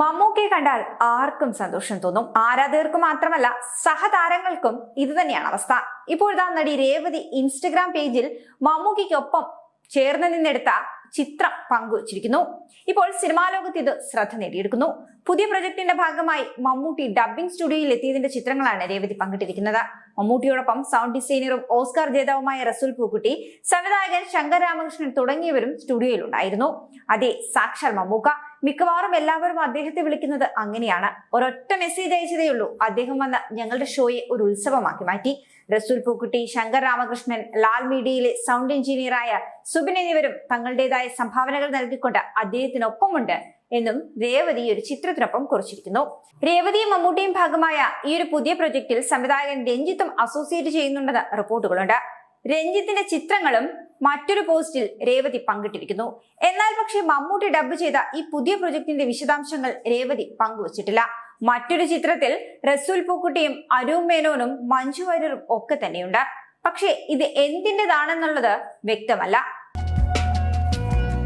മമ്മൂക്കയെ കണ്ടാൽ ആർക്കും സന്തോഷം തോന്നും. ആരാധകർക്ക് മാത്രമല്ല സഹതാരങ്ങൾക്കും ഇത് തന്നെയാണ് അവസ്ഥ. ഇപ്പോഴത്തെ നടി രേവതി ഇൻസ്റ്റഗ്രാം പേജിൽ മമ്മൂക്കയ്ക്കൊപ്പം ചേർന്ന് നിന്നെടുത്ത ചിത്രം പങ്കുവച്ചിരിക്കുന്നു. ഇപ്പോൾ സിനിമാ ലോകത്ത് ഇത് ശ്രദ്ധ നേടിയെടുക്കുന്നു. പുതിയ പ്രൊജക്ടിന്റെ ഭാഗമായി മമ്മൂട്ടി ഡബ്ബിംഗ് സ്റ്റുഡിയോയിൽ എത്തിയതിന്റെ ചിത്രങ്ങളാണ് രേവതി പങ്കിട്ടിരിക്കുന്നത്. മമ്മൂട്ടിയോടൊപ്പം സൗണ്ട് ഡിസൈനറും ഓസ്കാർ ജേതാവുമായ റസൂൽ പൂക്കുട്ടി സംവിധായകൻ ശങ്കർ രാമകൃഷ്ണൻ തുടങ്ങിയവരും സ്റ്റുഡിയോയിൽ ഉണ്ടായിരുന്നു. അതെ സാക്ഷാൽ മമ്മൂക്ക. മിക്കവാറും എല്ലാവരും അദ്ദേഹത്തെ വിളിക്കുന്നത് അങ്ങനെയാണ്. ഒരൊറ്റ മെസ്സേജ് അയച്ചതേയുള്ളൂ അദ്ദേഹം വന്ന് ഞങ്ങളുടെ ഷോയെ ഒരു ഉത്സവമാക്കി മാറ്റി. റസൂൽ പൂക്കുട്ടി ശങ്കർ രാമകൃഷ്ണൻ ലാൽ മീഡിയയിലെ സൗണ്ട് എഞ്ചിനീയറായ സുബിൻ എന്നിവരും തങ്ങളുടേതായ സംഭാവനകൾ നൽകിക്കൊണ്ട് അദ്ദേഹത്തിനൊപ്പമുണ്ട് എന്നും രേവതി ഒരു ചിത്രത്തിനൊപ്പം കുറിച്ചിരിക്കുന്നു. രേവതിയും മമ്മൂട്ടിയും ഭാഗമായ ഈ ഒരു പുതിയ പ്രൊജക്ടിൽ സംവിധായകൻ രഞ്ജിത്തും അസോസിയേറ്റ് ചെയ്യുന്നുണ്ടെന്ന് റിപ്പോർട്ടുകളുണ്ട്. രഞ്ജിത്തിന്റെ ചിത്രങ്ങളും മറ്റൊരു പോസ്റ്റിൽ രേവതി പങ്കിട്ടിരിക്കുന്നു. എന്നാൽ പക്ഷേ മമ്മൂട്ടി ഡബ് ചെയ്ത ഈ പുതിയ പ്രൊജക്ടിന്റെ വിശദാംശങ്ങൾ രേവതി പങ്കുവച്ചിട്ടില്ല. മറ്റൊരു ചിത്രത്തിൽ റസൂൽ പൂക്കുട്ടിയും അരൂപ് മേനോനും മഞ്ജു വാര്യറും ഒക്കെ തന്നെയുണ്ട്. പക്ഷേ ഇത് എന്തിന്റെതാണെന്നുള്ളത് വ്യക്തമല്ല.